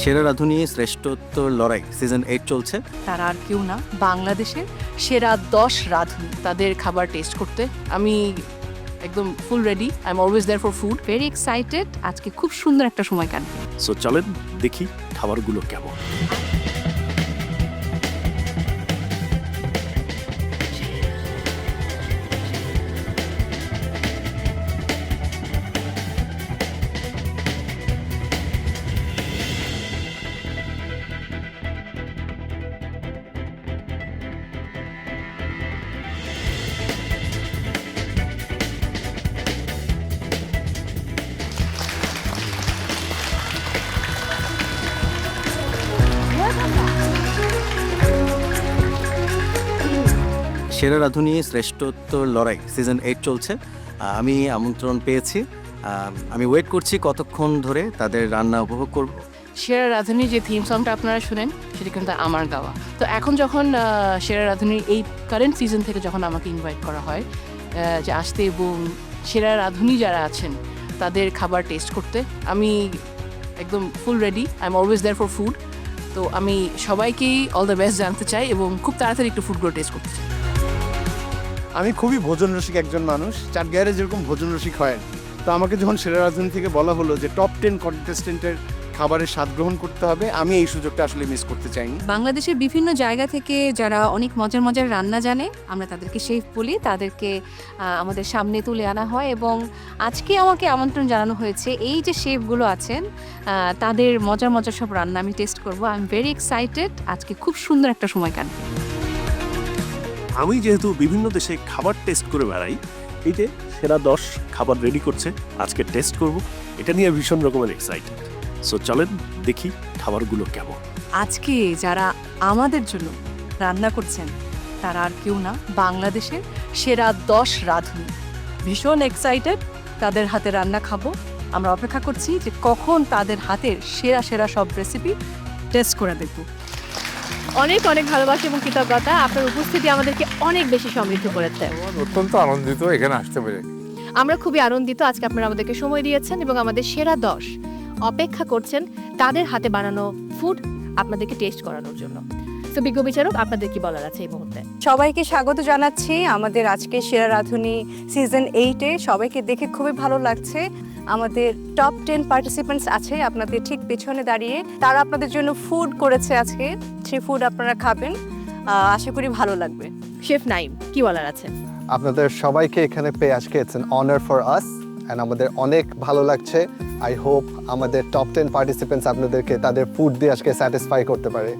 সেরা রাঁধুনি শ্রেষ্ঠত্ব লড়াই সিজন এইট চলছে। তারা আর কেউ না বাংলাদেশের সেরা দশ রাঁধুনি। তাদের খাবার টেস্ট করতে আমি একদম full ready I am always there for food very excited আজকে খুব সুন্দর একটা সময় কাটবে। সো চলেন দেখি খাবারগুলো কেমন। সেরা রাঁধুনি শ্রেষ্ঠত্ব লড়াই সিজন এইট চলছে। আমি আমন্ত্রণ পেয়েছি। আমি ওয়েট করছি কতক্ষণ ধরে তাদের রান্না উপভোগ করব। সেরা রাঁধুনি যে থিম সংটা আপনারা শুনেন, সেটা কিন্তু আমার গাওয়া। তো এখন যখন সেরা রাঁধুনির এই কারেন্ট সিজন থেকে যখন আমাকে ইনভাইট করা হয় যে আসতে এবং সেরা রাঁধুনি যারা আছেন, তাদের খাবার টেস্ট করতে, আমি একদম full ready I am always there for food তো আমি সবাইকেই অল দ্য বেস্ট জানতে চাই এবং খুব তাড়াতাড়ি একটু ফুডগুলো টেস্ট করতে চাই। আমি খুবই ভোজন রসিক একজন মানুষ, চার চাটগাঁয়ের যেরকম ভোজন রসিক হয়। তো আমাকে যখন সেরা রাজধানী থেকে বলা হলো যে টপ টেন কন্টেস্টেন্টের খাবারের স্বাদ গ্রহণ করতে হবে, আমি এই সুযোগটা আসলে মিস করতে চাইনি। বাংলাদেশের বিভিন্ন জায়গা থেকে যারা অনেক মজার মজার রান্না জানে, আমরা তাদেরকে শেফ বলি, তাদেরকে আমাদের সামনে তুলে আনা হয় এবং আজকে আমাকে আমন্ত্রণ জানানো হয়েছে, এই যে শেফগুলো আছেন তাদের মজার মজার সব রান্না আমি টেস্ট করব। আই এম ভেরি এক্সাইটেড আজকে খুব সুন্দর একটা সময় কাটবে। আমি যেহেতু বিভিন্ন দেশে খাবার টেস্ট করে বেড়াই, এই যে সেরা দশ খাবার রেডি করছে, আজকে টেস্ট করব, এটা নিয়ে ভীষণ রকমের এক্সাইটেড সো চলেন দেখি খাবারগুলো কেমন। আজকে যারা আমাদের জন্য রান্না করছেন, তারা আর কেউ না, বাংলাদেশের সেরা দশ রাঁধুনি। ভীষণ এক্সাইটেড তাদের হাতে রান্না খাব। আমরা অপেক্ষা করছি যে কখন তাদের হাতের সেরা সেরা সব রেসিপি টেস্ট করে দেখব। অনেক অনেক ভালোবাসা এবং কৃতজ্ঞতা। আপনার উপস্থিতি আমাদেরকে অনেক বেশি সমৃদ্ধ করেছে। অত্যন্ত আনন্দিত এখানে আসতে পেরে। আমরা খুবই আনন্দিত আজকে আপনারা আমাদেরকে সময় দিয়েছেন এবং আমাদের সেরা দশ অপেক্ষা করছেন তাদের হাতে বানানো ফুড আপনাদেরকে টেস্ট করানোর জন্য। তো বিজ্ঞ বিচারক আপনাদের কি বলার আছে এই মুহূর্তে? সবাইকে স্বাগত জানাচ্ছি আমাদের আজকে সেরা রাঁধুনি সিজন এইটে সবাইকে দেখে খুবই ভালো লাগছে। আমাদের টপ টেন পার্টিসিপেন্টস আছে আপনাদের ঠিক পেছনে দাঁড়িয়ে তারা আপনাদের জন্য ফুড করেছে আজকে। সেই ফুড আপনারা খাবেন। আশা করি ভালো লাগবে। শেফ নাইম কি বলার আছে? আপনাদের সবাইকে এখানে পেয়ে আজকে it's an honour for us and আমাদের অনেক ভালো লাগছে। আই হোপ আমাদের টপ টেন পার্টিসিপেন্টস আপনাদেরকে তাদের ফুড দিয়ে আজকে স্যাটিসফাই করতে পারে।